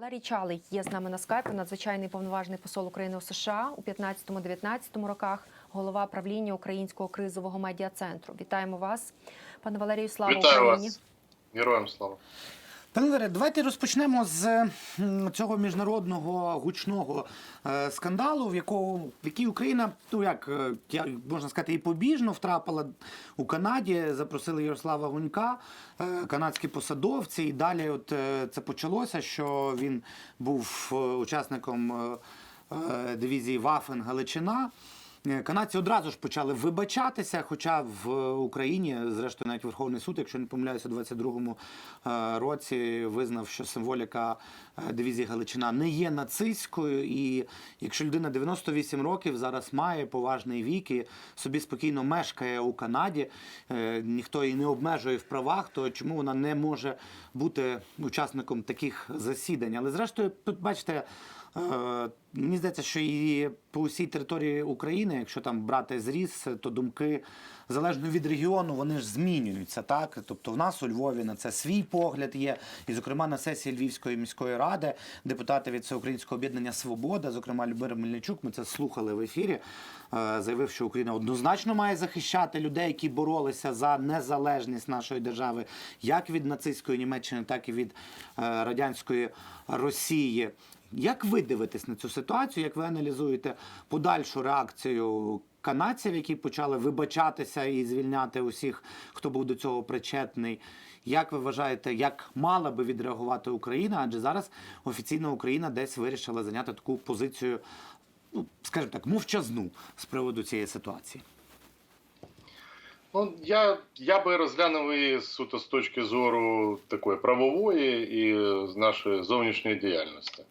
Валерій Чалий є з нами на скайпі, надзвичайний повноважний посол України у США у 15-19 роках, голова правління Українського кризового медіа-центру. Вітаємо вас, пане Валерію. Слава Вітаю Україні! вас. Героям слава. Пане давайте розпочнемо з цього міжнародного гучного е, скандалу, в якого в який Україна, ну як е, можна сказати, і побіжно втрапила у Канаді. Запросили Ярослава Гунька, е, канадські посадовці, і далі, от це почалося, що він був учасником дивізії Вафен Галичина. Е, Канадці одразу ж почали вибачатися, хоча в Україні, зрештою, навіть Верховний суд, якщо не помиляюся, у 22-му е, році визнав, що символіка е, дивізії Галичина не є нацистською. І якщо людина 98 років зараз має поважний вік і собі спокійно мешкає у Канаді, е, ніхто її не обмежує в правах, то чому вона не може бути учасником таких засідань? Але зрештою, тут бачите. Е, Мені здається, що і по усій території України, якщо там брати зріз, то думки залежно від регіону, вони ж змінюються. Так, тобто, в нас у Львові на це свій погляд є. І, зокрема, на сесії Львівської міської ради депутати від Всеукраїнського об'єднання Свобода, зокрема Любир Мельничук, ми це слухали в ефірі. е, Заявив, що Україна однозначно має захищати людей, які боролися за незалежність нашої держави, як від нацистської Німеччини, так і від е, радянської Росії. Як ви дивитесь на цю ситуацію? Як ви аналізуєте подальшу реакцію канадців, які почали вибачатися і звільняти усіх, хто був до цього причетний? Як ви вважаєте, як мала би відреагувати Україна? Адже зараз офіційно Україна десь вирішила зайняти таку позицію, ну скажімо так, мовчазну з приводу цієї ситуації. Ну, я, я би розглянув її суто з точки зору такої правової і з нашої зовнішньої діяльності.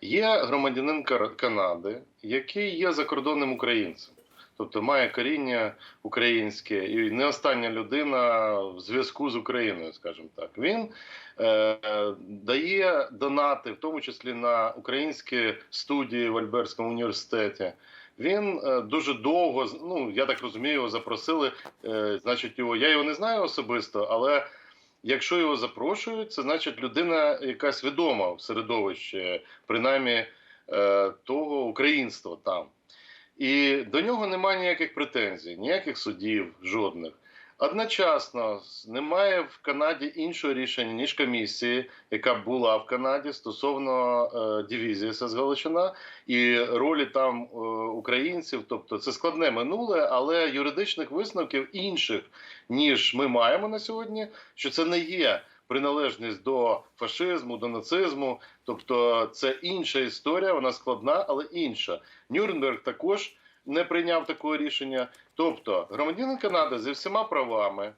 Є громадянин Канади, який є закордонним українцем, тобто має коріння українське, і не остання людина в зв'язку з Україною, скажімо так. Він е, дає донати, в тому числі на українські студії в Альберському університеті. Він е, дуже довго, ну я так розумію, його запросили. Е, значить, його я його не знаю особисто, але якщо його запрошують, це значить людина, якась відома в середовищі, принаймні е, того українства там. І до нього немає ніяких претензій, ніяких судів, жодних. Одночасно немає в Канаді іншого рішення ніж комісії, яка була в Канаді стосовно е, дивізії СС і ролі там е, українців. Тобто це складне минуле, але юридичних висновків інших ніж ми маємо на сьогодні, що це не є приналежність до фашизму, до нацизму. Тобто це інша історія, вона складна, але інша. Нюрнберг також не прийняв такого рішення. Тобто, громадянин Канади зі всіма правами е,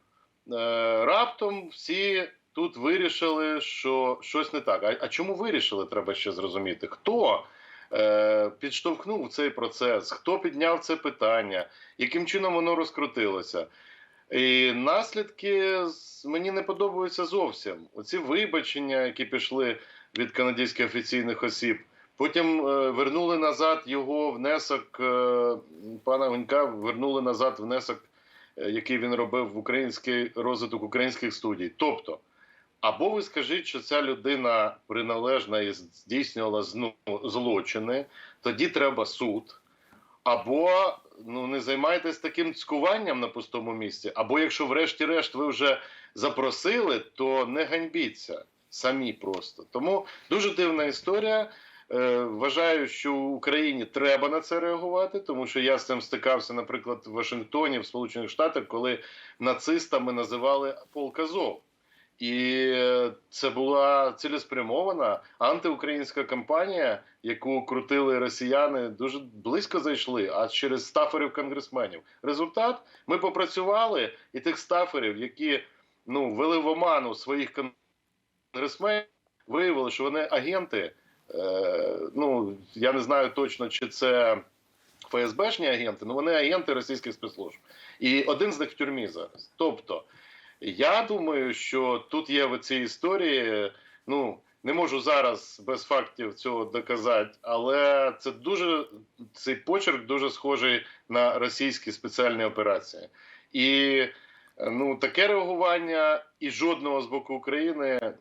раптом всі тут вирішили, що щось не так. А, а чому вирішили? Треба ще зрозуміти. Хто е, підштовхнув цей процес, хто підняв це питання, яким чином воно розкрутилося. І наслідки мені не подобаються зовсім. Оці вибачення, які пішли від канадських офіційних осіб. Потім е, вернули назад його внесок е, пана Гунька, вернули назад внесок, е, який він робив в український розвиток українських студій. Тобто, або ви скажіть, що ця людина приналежна і здійснювала злочини, тоді треба суд. Або ну не займайтесь таким цькуванням на пустому місці. Або якщо, врешті-решт, ви вже запросили, то не ганьбіться самі просто. Тому дуже дивна історія. Е, Вважаю, що Україні треба на це реагувати, тому що я з цим стикався, наприклад, в Вашингтоні, в Сполучених Штатах, коли нацистами називали полк Азов. І е, це була цілеспрямована антиукраїнська кампанія, яку крутили росіяни, дуже близько зайшли, а через стаферів конгресменів. Результат ми попрацювали, і тих стаферів, які ну вели в оману своїх конгресменів, виявили, що вони агенти. Е, ну я не знаю точно, чи це ФСБшні агенти, але вони агенти російських спецслужб. І один з них в тюрмі зараз. Тобто. Я думаю, що тут є в цій історії. Ну не можу зараз без фактів цього доказати, але це дуже цей почерк дуже схожий на російські спеціальні операції. І ну таке реагування і жодного з боку України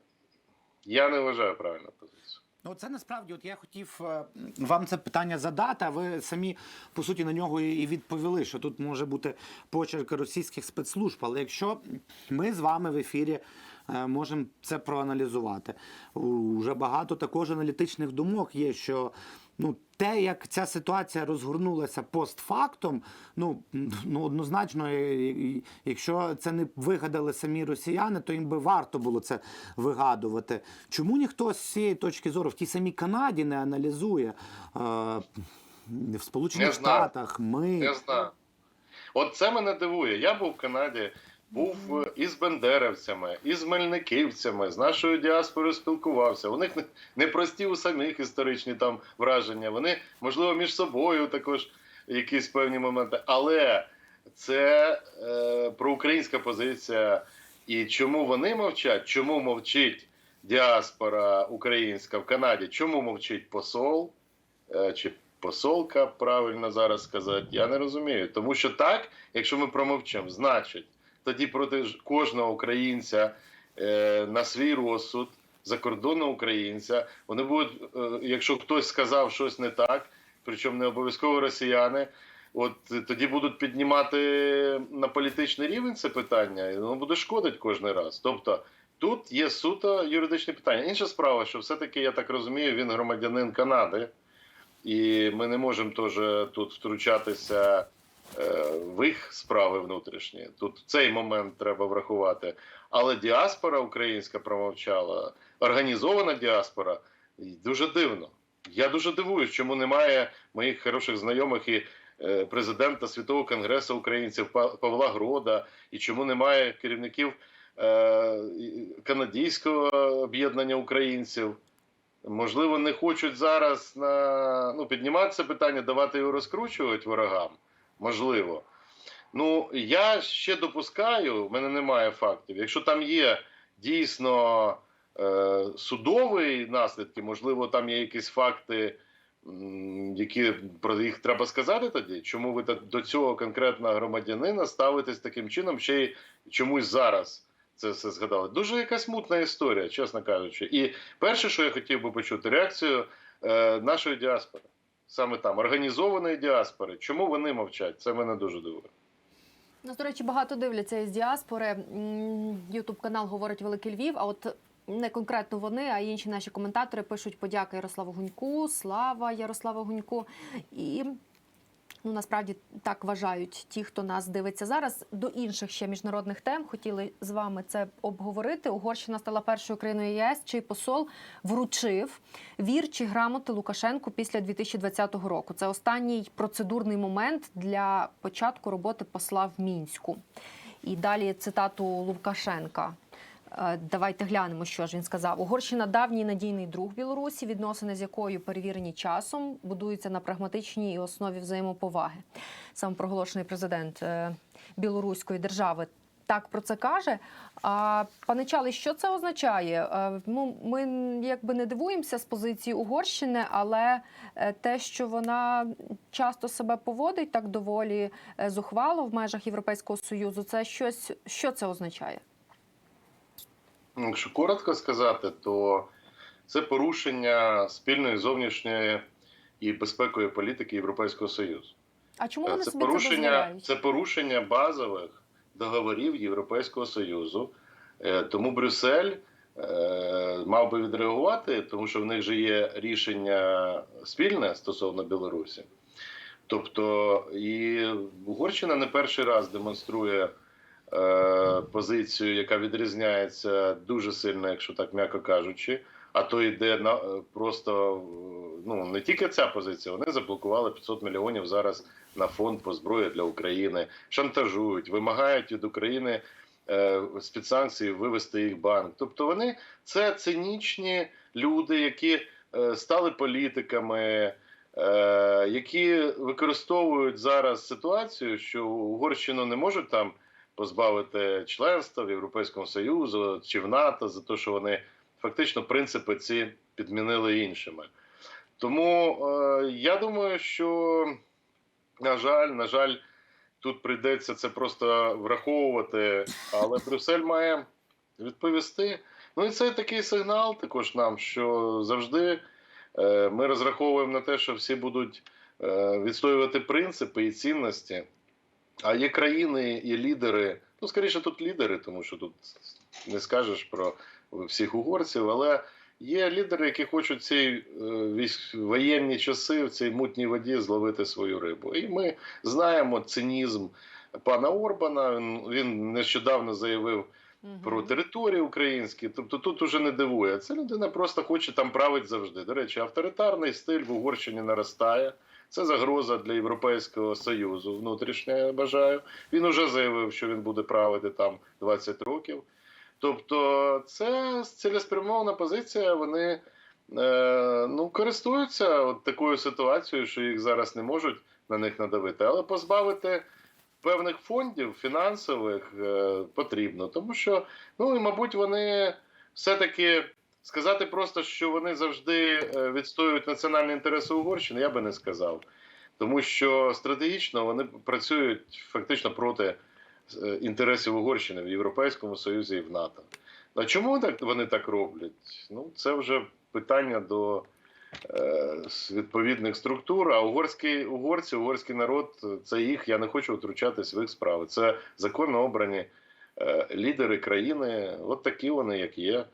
я не вважаю правильною позицією. Ну, це насправді, от я хотів е, вам це питання задати, а ви самі по суті на нього і відповіли, що тут може бути почерк російських спецслужб. Але якщо ми з вами в ефірі можемо це проаналізувати, уже багато також аналітичних думок є, що ну те, як ця ситуація розгорнулася постфактом, ну, ну однозначно, і- і- якщо це не вигадали самі росіяни, то їм би варто було це вигадувати. Чому ніхто з цієї точки зору в тій самій Канаді не аналізує е, в Сполучених. Штатах? Ми Не знаю. От це мене дивує. Я був в Канаді, був е, із бендерівцями, із мельниківцями, з нашою діаспорою спілкувався. У них не- непрості у самих історичні там враження. Вони, можливо, між собою також якісь певні моменти. Але це е, проукраїнська позиція. І чому вони мовчать? Чому мовчить діаспора українська в Канаді? Чому мовчить посол? Е, чи посолка, правильно зараз сказати, я не розумію. Тому що так, якщо ми промовчимо, значить, тоді проти кожного українця е, на свій розсуд, закордонного українця, вони будуть, е, якщо хтось сказав щось не так, причому не обов'язково росіяни. От тоді будуть піднімати на політичний рівень це питання, і воно буде шкодити кожен раз. Тобто тут є суто юридичне питання. Інша справа, що все-таки, я так розумію, він громадянин Канади, і ми не можемо теж тут втручатися в їх справи внутрішні. Тут цей момент треба врахувати. Але діаспора українська промовчала, організована діаспора дуже дивно. Я дуже дивуюсь, чому немає моїх хороших знайомих і е, президента Світового конгресу українців Па- Павла Грода, і чому немає керівників е, канадійського об'єднання українців. Можливо, не хочуть зараз на ну, піднімати питання, давати його розкручувати ворогам. Можливо. Ну, я ще допускаю, в мене немає фактів. Якщо там є дійсно е, судові наслідки, можливо, там є якісь факти, які про їх треба сказати тоді. Чому ви до цього конкретного громадянина ставитесь таким чином, ще й чомусь зараз це все згадали. Дуже якась мутна історія, чесно кажучи. І перше, що я хотів би почути, реакцію е, нашої діаспори. Саме там, організованої діаспори. Чому вони мовчать? Це мене дуже дивує. Нас, до речі, багато дивляться із діаспори. Ютуб канал говорить Великий Львів. А от не конкретно вони, а інші наші коментатори пишуть подяки Ярославу Гуньку, слава Ярославу Гуньку. І ну насправді так вважають ті, хто нас дивиться зараз. До інших ще міжнародних тем хотіли з вами це обговорити. Угорщина стала першою країною ЄС, чий посол вручив вір чи грамоти Лукашенку після 2020 року. Це останній процедурний момент для початку роботи посла в мінську. І далі цитату Лукашенка. Е, Давайте глянемо, що ж він сказав. Угорщина давній надійний друг Білорусі, відносини з якою перевірені часом, будуються на прагматичній основі взаємоповаги. Самопроголошений президент е, білоруської держави так про це каже. А пане Чали, що це означає? Е, Ну, ми якби не дивуємося з позиції Угорщини, але те, що вона часто себе поводить так доволі зухвало в межах Європейського союзу, це щось, що це означає? Ну, Якщо коротко сказати, то це порушення спільної зовнішньої і безпекової політики Європейського Союзу. А чому вони Е, Це собі порушення, дозволяють? це порушення базових договорів Європейського Союзу. Е, Тому Брюссель е, мав би відреагувати, тому що в них же є рішення спільне стосовно Білорусі. Тобто, і Угорщина не перший раз демонструє позицію, яка відрізняється дуже сильно, якщо так м'яко кажучи. А то йде на е, просто е, ну не тільки ця позиція. Вони заблокували 500 мільйонів зараз на фонд по зброї для України, шантажують, вимагають від України е, спецсанкції вивести їх банк. Тобто вони це цинічні люди, які е, стали політиками. е, Які використовують зараз ситуацію, що Угорщину не можуть там позбавити членства в Європейському Союзу чи в НАТО за те, що вони фактично принципи ці підмінили іншими. Тому е, я думаю, що на жаль, на жаль, тут прийдеться це просто враховувати, але Брюссель має відповісти. Ну і це такий сигнал також нам, що завжди е, ми розраховуємо на те, що всі будуть е, відстоювати принципи і цінності. А є країни і лідери, ну скоріше тут лідери, тому що тут не скажеш про всіх угорців, але є лідери, які хочуть ці е, воєнні часи в цій мутній воді зловити свою рибу. І ми знаємо цинізм пана Орбана. Він, нещодавно заявив про території українські. Тобто тут уже не дивує. Це людина просто хоче там правити завжди. До речі, авторитарний стиль в Угорщині наростає. Це загроза для Європейського Союзу внутрішня, я бажаю. Він уже заявив, що він буде правити там 20 років. Тобто, це цілеспрямована позиція. Вони е, ну, користуються от такою ситуацією, що їх зараз не можуть на них надавити, але позбавити певних фондів фінансових е, потрібно, тому що, ну і мабуть, вони все-таки сказати просто, що вони завжди е, відстоюють національні інтереси Угорщини, я би не сказав. Тому що стратегічно вони працюють фактично проти е, інтересів Угорщини в Європейському Союзі і в НАТО. А чому так вони так роблять? Ну, це вже питання до е, відповідних структур. А угорські угорці, угорський народ це їх. Я не хочу втручатись в їх справи. Це законно обрані е, лідери країни. От такі вони, як є.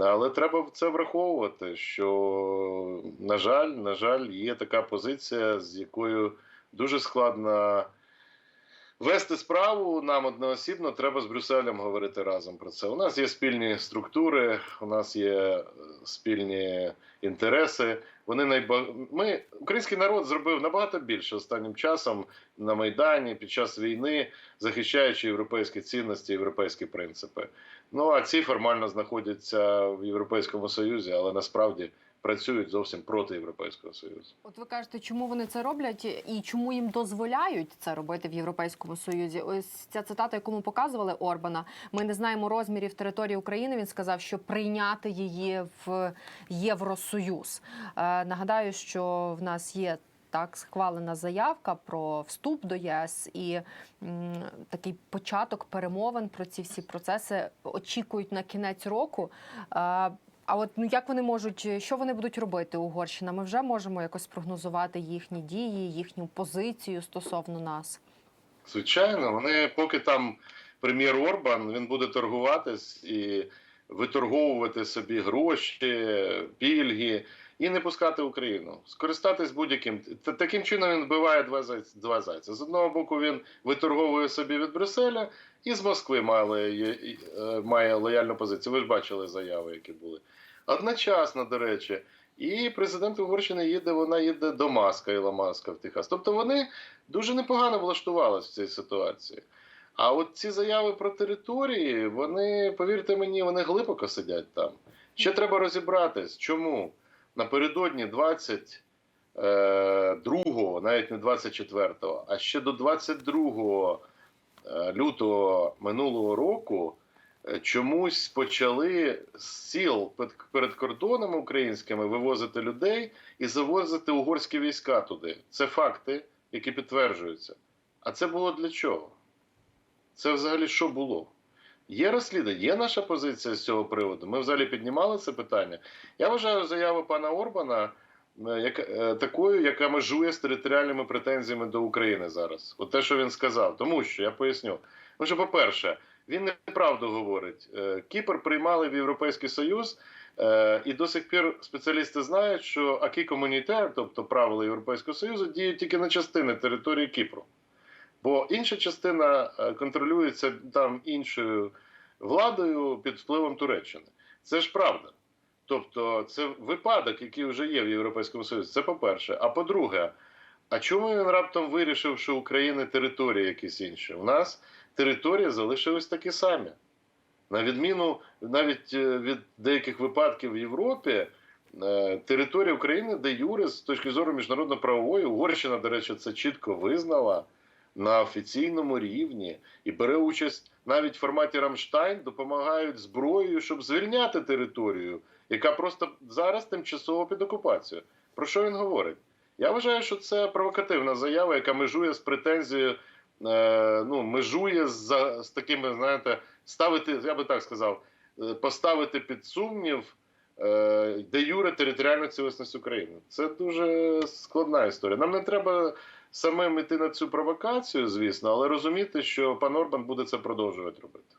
Але треба це враховувати, що, на жаль, на жаль, є така позиція, з якою дуже складно вести справу нам одноосібно. Треба з Брюсселем говорити разом про це. У нас є спільні структури, у нас є е, спільні інтереси. Вони найба... Ми, український народ зробив набагато більше останнім часом на Майдані під час війни, захищаючи європейські цінності, європейські принципи. Ну а ці формально знаходяться в Європейському Союзі, але насправді працюють зовсім проти Європейського Союзу. От ви кажете, чому вони це роблять і чому їм дозволяють це робити в Європейському Союзі? Ось ця цитата, яку ми показували Орбана. Ми не знаємо розмірів території України. Він сказав, що прийняти її в Євросоюз. Нагадаю, що в нас є. Так, схвалена заявка про вступ до ЄС і м, такий початок перемовин про ці всі процеси очікують на кінець року. Е, а от ну як вони можуть, що вони будуть робити Угорщина? Ми вже можемо якось прогнозувати їхні дії, їхню позицію стосовно нас. Звичайно, вони поки там прем'єр Орбан він буде торгуватись і виторговувати собі гроші, пільги і не пускати Україну, скористатись будь-яким таким чином. Він вбиває два зайця. Два зайця. З одного боку він виторговує собі від Брюсселя, і з Москви має, е, має лояльну позицію. Ви ж бачили заяви, які були одночасно, до речі. І президент Угорщини їде, вона їде до Маска Іла Маска в Техас. Тобто вони дуже непогано влаштувалися в цій ситуації. А от ці заяви про території, вони, повірте мені, вони глибоко сидять там. Ще треба розібратись, чому напередодні 22-го, навіть не 24-го, а ще до 22 е, лютого минулого року е, чомусь почали з сіл перед кордонами українськими вивозити людей і завозити угорські війська туди. Це факти, які підтверджуються. А це було для чого? Це взагалі що було? Є розслідування, є наша позиція з цього приводу. Ми взагалі піднімали це питання. Я вважаю заяву пана Орбана е, як, е, такою, яка межує з територіальними претензіями до України зараз. От те, що він сказав. Тому що я поясню. Тому що, по-перше, він неправду говорить. Е, Кіпр приймали в Європейський Союз, і до сих пір спеціалісти знають, що акі комунітар, тобто правила Європейського Союзу, діють тільки на частини території Кіпру. Бо інша частина е, контролюється там іншою владою під впливом Туреччини. Це ж правда. Тобто, це випадок, який вже є в Європейському Союзі. Це по-перше. А по-друге, а чому він раптом вирішив, що України території якісь інші? У нас території залишились такі самі. На відміну навіть е, від деяких випадків в Європі, е, територія України, де Юре, з точки зору міжнародно-правової, Угорщина, до речі, це чітко визнала на офіційному рівні і бере участь навіть в форматі Рамштайн, допомагають зброєю, щоб звільняти територію, яка просто зараз тимчасово під окупацією. Про що він говорить? Я вважаю, що це провокативна заява, яка межує з претензією, е, ну, межує з, з такими, знаєте, ставити, я би так сказав, е, поставити під сумнів е, де юре територіальну цілісність України. Це дуже складна історія. Нам не треба самим іти на цю провокацію, звісно, але розуміти, що пан Орбан буде це продовжувати робити.